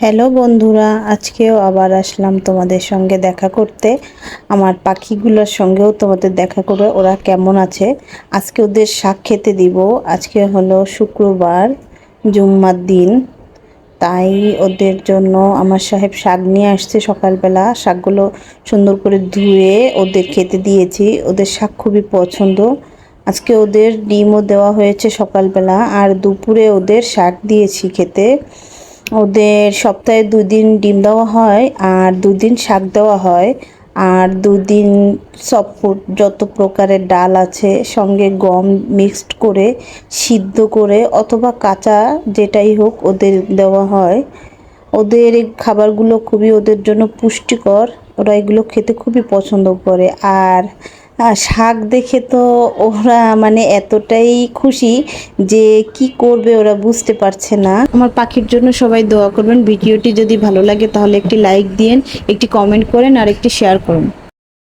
Hello বন্ধুরা, আজকেও আবার আসলাম তোমাদের সঙ্গে দেখা করতে। আমার পাখিগুলোর সঙ্গেও তোমাদের দেখা করে ওরা কেমন আছে। আজকে ওদের শাক খেতে দিব। আজকে হলো শুক্রবার, জুম্মার দিন। তাই ওদের জন্য আমার সাহেব শাক নিয়ে আসছে সকালবেলা। শাকগুলো সুন্দর করে ধুয়ে ওদের খেতে দিয়েছি। ওদের শাক খুবই পছন্দ। আজকে ওদের ডিমও দেওয়া হয়েছে সকালবেলা। আর দুপুরে ওদের শাক দিয়েছি খেতে। ওদের সপ্তাহে দুদিন ডিম দেওয়া হয় আর দুদিন শাক দেওয়া হয়। আর দুদিন সব যত প্রকারের ডাল আছে সঙ্গে গম মিক্সড করে, সিদ্ধ করে অথবা কাঁচা যেটাই হোক ওদের দেওয়া হয়। ওদের এই খাবারগুলো খুবই ওদের জন্য পুষ্টিকর। ওরা এগুলো খেতে খুবই পছন্দ করে। আর শাক দেখে তো ওরা মানে এতটাই খুশি যে কি করবে ওরা বুঝতে পারছে না। আমার পাখির জন্য সবাই দোয়া করবেন। ভিডিওটি যদি ভালো লাগে তাহলে একটি লাইক দিন একটি কমেন্ট করেন আর একটি শেয়ার করুন।